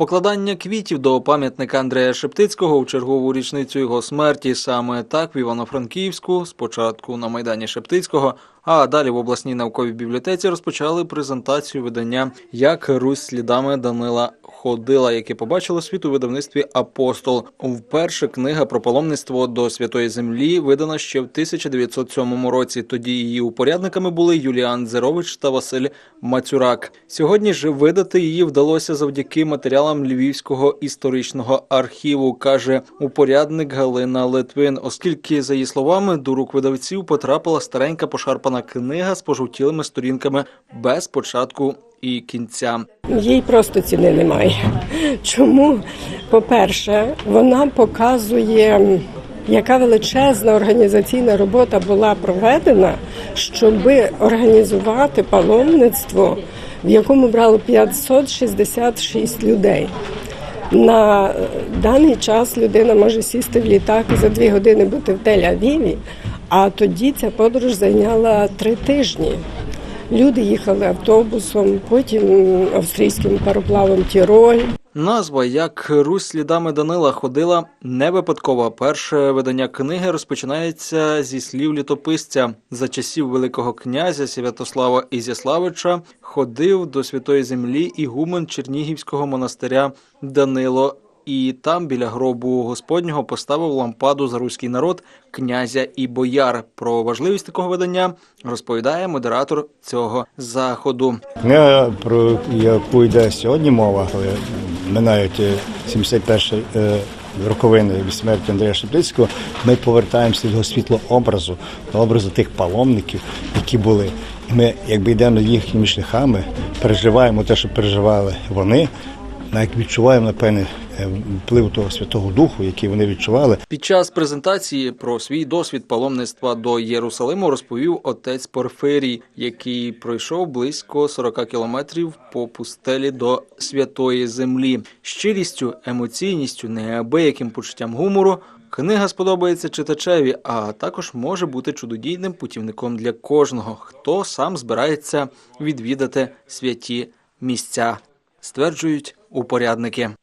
Покладання квітів до пам'ятника Андрея Шептицького у чергову річницю його смерті. Саме так в Івано-Франківську, спочатку на майдані Шептицького, а далі в обласній науковій бібліотеці розпочали презентацію видання Як Русь слідами Данила Ходила, яке побачило світ у видавництві Апостол. Вперше книга про паломництво до святої землі видана ще в 1907 році. Тоді її упорядниками були Юліан Зерович та Василь Мацюрак. Сьогодні ж видати її вдалося завдяки матеріалам Львівського історичного архіву, каже упорядник Галина Литвин, оскільки, за її словами, до рук видавців потрапила старенька пошарпана книга з пожовтілими сторінками без початку і кінця. Їй просто ціни немає. Чому? По-перше, вона показує, яка величезна організаційна робота була проведена, щоб організувати паломництво, в якому брало 566 людей. На даний час людина може сісти в літак і за дві години бути в Тель-Авіві, а тоді ця подорож зайняла три тижні. Люди їхали автобусом, потім австрійським пароплавом Тіроль. Назва як Русь слідами Данила ходила не випадково. Перше видання книги розпочинається зі слів літописця. За часів Великого князя Святослава Ізяславича ходив до святої землі ігумен Чернігівського монастиря Данило. І там біля гробу Господнього поставив лампаду за руський народ, князя і бояр. Про важливість такого видання розповідає модератор цього заходу. Книга, про яку йде сьогодні мова, минають е, 71 е, роковини від смерті Андрія Шептицького, ми повертаємося до його світлого образу, до образу тих паломників, які були. Ми, якби йдемо їхніми шляхами, переживаємо те, що переживали вони, навіть відчуваємо, напевне, е, вплив того Святого Духу, який вони відчували. Під час презентації про свій досвід паломництва до Єрусалиму розповів отець Порфирій, який пройшов близько 40 кілометрів по пустелі до святої землі. Щирістю, емоційністю, неабияким почуттям гумору. Книга сподобається читачеві, а також може бути чудодійним путівником для кожного, хто сам збирається відвідати святі місця, стверджують упорядники.